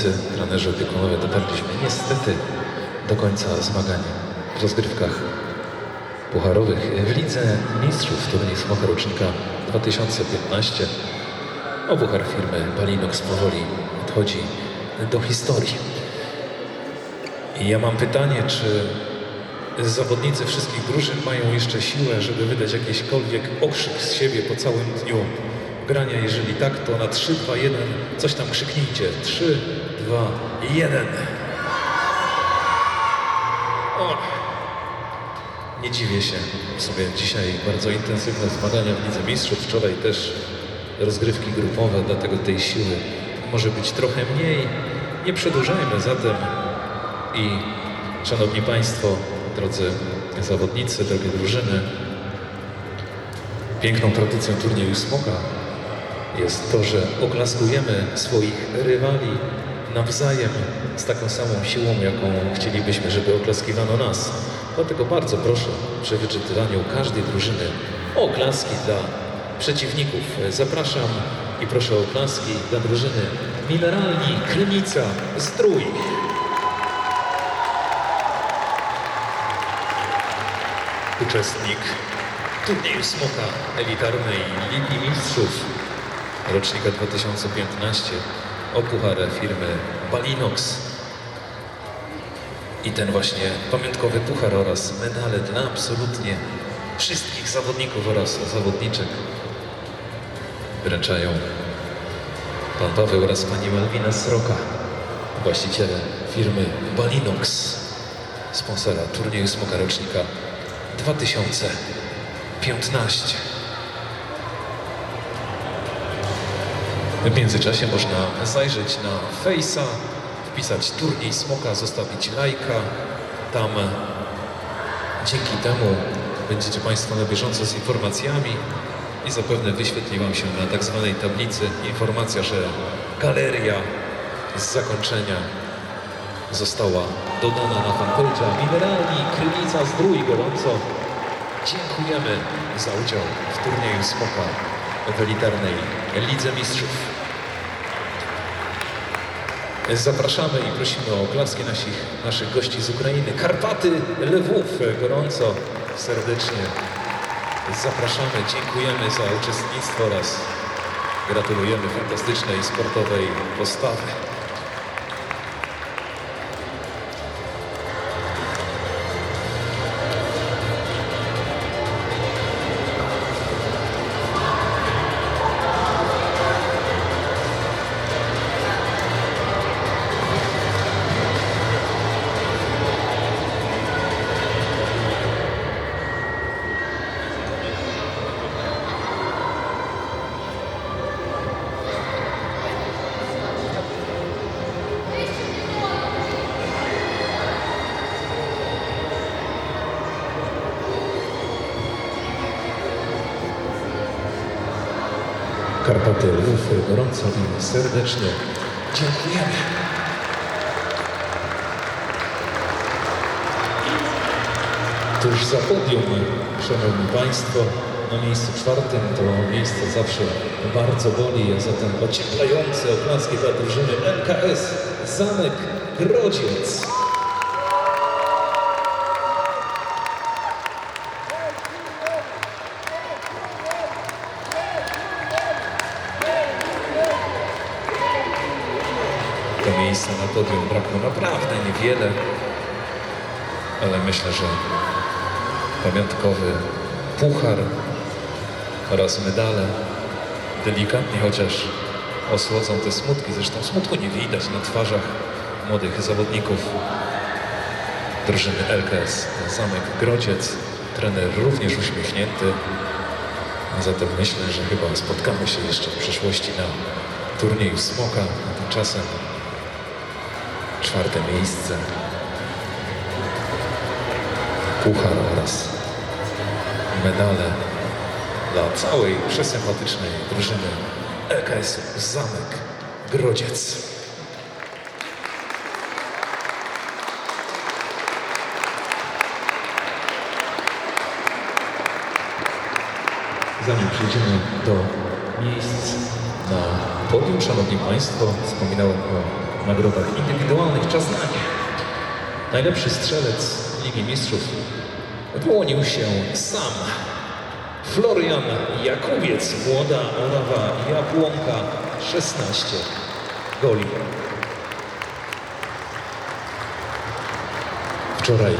zawodnicy, trenerzy opiekunowie dotarliśmy niestety do końca zmagań w rozgrywkach pucharowych w Lidze Mistrzów turniej Smoka rocznika 2015. O puchar firmy Balinox powoli odchodzi do historii. I ja mam pytanie, czy zawodnicy wszystkich drużyn mają jeszcze siłę, żeby wydać jakiśkolwiek okrzyk z siebie po całym dniu grania? Jeżeli tak, to na 3, 2, 1 coś tam krzyknijcie. 3, 2, 1. O! Nie dziwię się. Sobie dzisiaj bardzo intensywne zmagania w Lidze Mistrzów. Wczoraj też rozgrywki grupowe, dlatego tej siły może być trochę mniej. Nie przedłużajmy zatem i Szanowni Państwo, drodzy zawodnicy, drogie drużyny, piękną tradycją turnieju Smoka jest to, że oklaskujemy swoich rywali nawzajem z taką samą siłą, jaką chcielibyśmy, żeby oklaskiwano nas. Dlatego bardzo proszę przy wyczytywaniu każdej drużyny o oklaski dla przeciwników. Zapraszam i proszę o oklaski dla drużyny Mineralni Krynica Zdrój. uczestnik turnieju Smoka elitarnej Ligi Mistrzów rocznika 2015 o pucharę firmy Balinox. I ten właśnie pamiątkowy puchar oraz medale dla absolutnie wszystkich zawodników oraz zawodniczek wręczają pan Paweł oraz pani Malwina Sroka, właściciele firmy Balinox, sponsora turnieju Smoka rocznika 2015. W międzyczasie można zajrzeć na Face'a, wpisać turniej Smoka, zostawić lajka. Tam dzięki temu będziecie Państwo na bieżąco z informacjami i zapewne wyświetli Wam się na tak zwanej tablicy informacja, że galeria z zakończenia została dodana na fanpage'a Mineralni Krynica Zdrój gorąco. Dziękujemy za udział w turnieju Smoka w elitarnej Lidze Mistrzów. Zapraszamy i prosimy o oklaski naszych, naszych gości z Ukrainy. Karpaty Lwów gorąco, serdecznie zapraszamy, dziękujemy za uczestnictwo oraz gratulujemy fantastycznej sportowej postawy. Karpaty Lwów gorąco i serdecznie dziękujemy. Tuż za podium, Szanowni Państwo, na miejscu czwartym to miejsce zawsze bardzo boli, a zatem ocieplające oklaski dla drużyny MKS Zamek Grodziec. Podium brakło naprawdę niewiele, ale myślę, że pamiątkowy puchar oraz medale delikatnie chociaż osłodzą te smutki. Zresztą smutku nie widać na twarzach młodych zawodników drużyny LKS Zamek Grodziec. Trener również uśmiechnięty. A zatem myślę, że chyba spotkamy się jeszcze w przyszłości na turnieju Smoka. A tymczasem czwarte miejsce. Puchar oraz medale dla całej przesympatycznej drużyny LKS-u Zamek Grodziec. Zanim przejdziemy do miejsc na podium, Szanowni Państwo, wspominałem o nagrodach indywidualnych czas na nie. Najlepszy strzelec Ligi Mistrzów wyłonił się sam. Florian Jakubiec, młoda Orawa Jabłonka, 16 goli. Wczoraj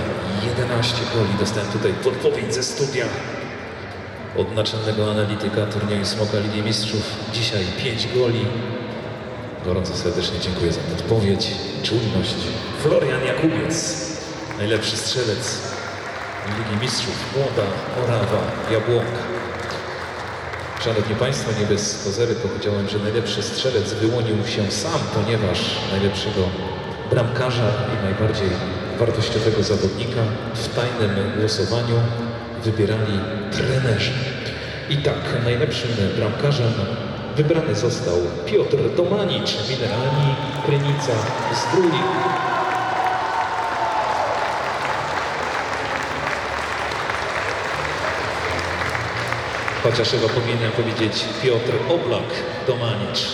11 goli, dostałem tutaj podpowiedź ze studia od naczelnego analityka turnieju Smoka Ligi Mistrzów. Dzisiaj 5 goli. Gorąco serdecznie dziękuję za podpowiedź, czujność. Florian Jakubiec, najlepszy strzelec Ligi Mistrzów, młoda Orawa Jabłonka. Szanowni Państwo, nie bez kozery powiedziałem, że najlepszy strzelec wyłonił się sam, ponieważ najlepszego bramkarza i najbardziej wartościowego zawodnika w tajnym głosowaniu wybierali trenerzy. I tak najlepszym bramkarzem wybrany został Piotr Domanicz, Mineralni Krynica Zdrój. Chociaż chyba powinienem powiedzieć Piotr Oblak Domanicz.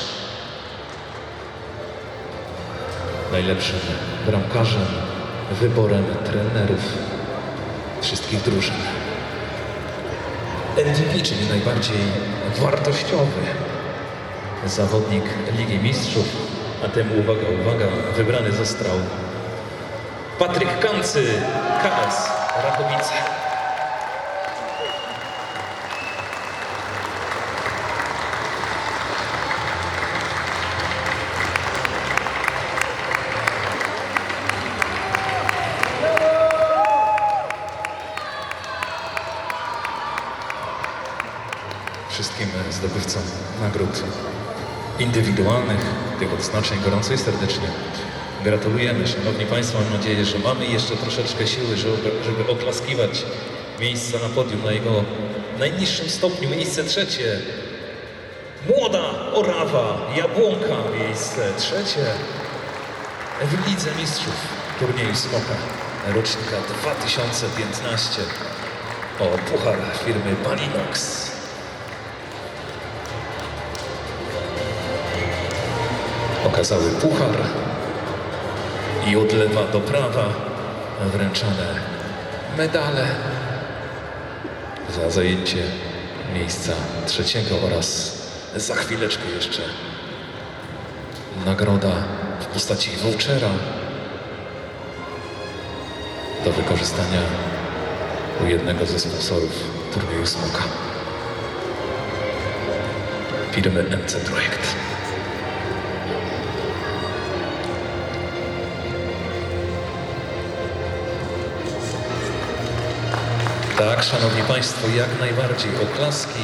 Najlepszym bramkarzem, wyborem trenerów wszystkich drużyn. MVP, czyli najbardziej wartościowy zawodnik Ligi Mistrzów, a temu uwaga, uwaga, wybrany został Patryk Kancy, KS Rachowice. Indywidualnych, tych odznaczeń gorąco i serdecznie gratulujemy. Szanowni Państwo, mam nadzieję, że mamy jeszcze troszeczkę siły, żeby, żeby oklaskiwać miejsca na podium na jego najniższym stopniu. Miejsce trzecie. Młoda Orawa, Jabłonka, miejsce trzecie. W Lidze Mistrzów turnieju Smoka rocznika 2015 o puchar firmy Balinox. Okazały puchar i od lewa do prawa wręczane medale za zajęcie miejsca trzeciego oraz za chwileczkę jeszcze nagroda w postaci vouchera do wykorzystania u jednego ze sponsorów turnieju Smoka firmy MC Projekt. Tak, szanowni państwo, jak najbardziej oklaski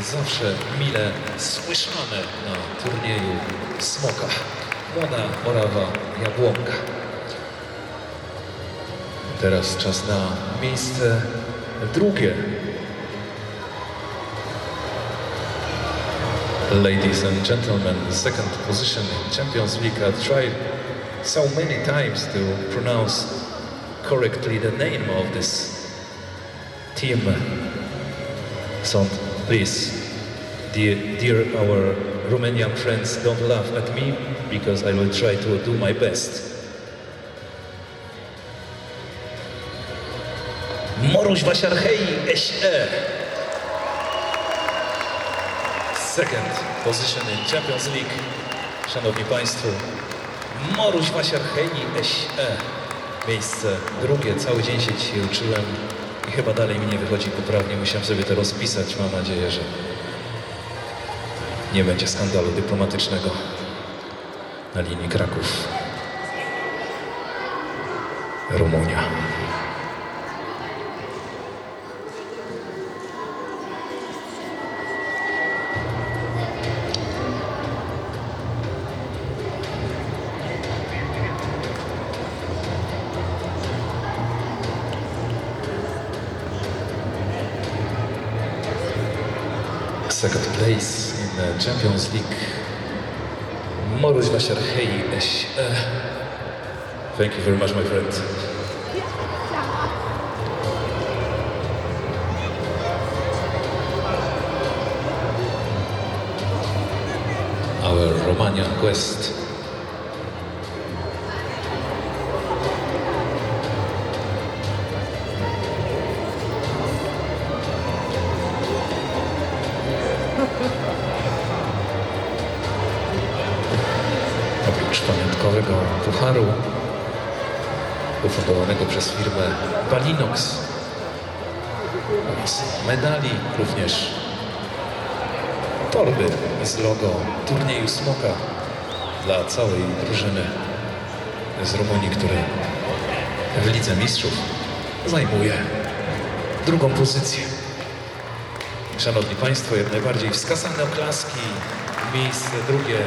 zawsze mile słyszane na turnieju Smoka. Młoda Orawa Jabłonka. Teraz czas na miejsce drugie. Ladies and gentlemen, second position in Champions League. I tried so many times to pronounce correctly the name of this team. So please, dear, dear our Romanian friends, don't laugh at me because I will try to do my best. Moruś Wasiarhei SE. Second position in Champions League. Szanowni Państwo, Moruś Wasiarhei SE. Miejsce drugie. Cały dzień się dzisiaj uczyłem i chyba dalej mi nie wychodzi poprawnie. Musiałem sobie to rozpisać. Mam nadzieję, że nie będzie skandalu dyplomatycznego na linii Kraków. Rumunia. Second place in the Champions League. Morus Vasarhei SE. Thank you very much, my friend. Our Romanian quest pucharu ufundowanego przez firmę Balinox oraz medali, również torby z logo turnieju Smoka dla całej drużyny z Rumunii, który w Lidze Mistrzów zajmuje drugą pozycję. Szanowni Państwo, jak najbardziej wskazane oklaski. Miejsce drugie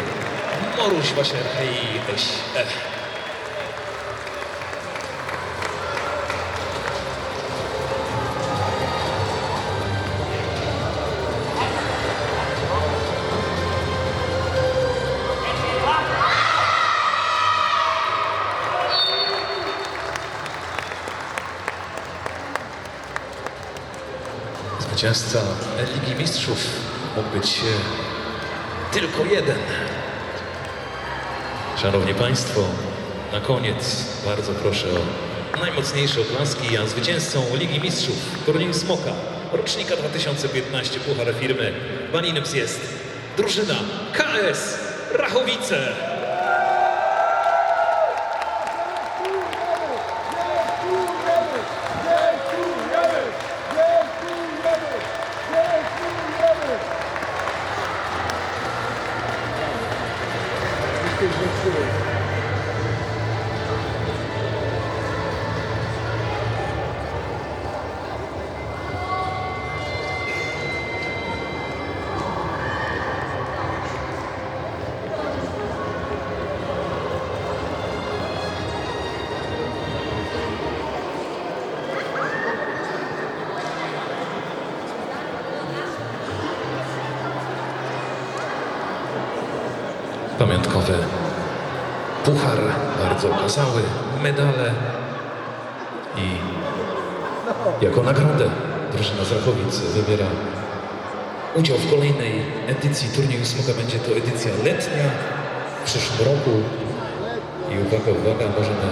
Moruś Wasierka i Eś. Zwycięzca Ligi Mistrzów mógł być e, tylko jeden. Szanowni Państwo, na koniec bardzo proszę o najmocniejsze oklaski, a zwycięzcą Ligi Mistrzów turnieju Smoka rocznika 2015 Puchar firmy Balinox jest drużyna KS Rachowice. Pamiątkowy puchar, bardzo okazały, medale i jako nagrodę drużyna z wybiera udział w kolejnej edycji turnieju Smoka. Będzie to edycja letnia w przyszłym roku i uwaga, uwaga, możemy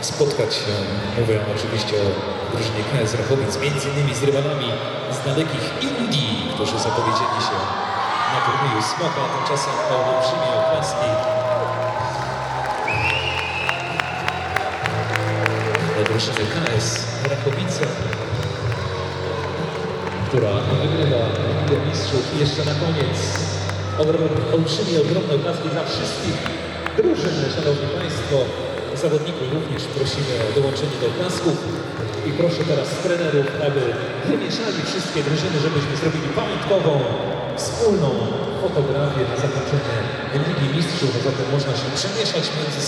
spotkać się, mówię oczywiście o drużynie KS Rachowic, między innymi z rywalami z dalekich Indii, którzy zapowiedzieli się turnieju Smoka, tymczasem olbrzymie oklaski. Dla drużyny KS Rachowice, która wygrywa Ligę Mistrzów. I jeszcze na koniec olbrzymie, ogromne oklaski dla wszystkich drużyn, Szanowni Państwo. Zawodników również prosimy o dołączenie do oklasków. I proszę teraz trenerów, aby wymieszali wszystkie drużyny, żebyśmy zrobili pamiątkową, wspólną fotografię na zakończenie Ligi Mistrzów, zatem można się przemieszać między sobą.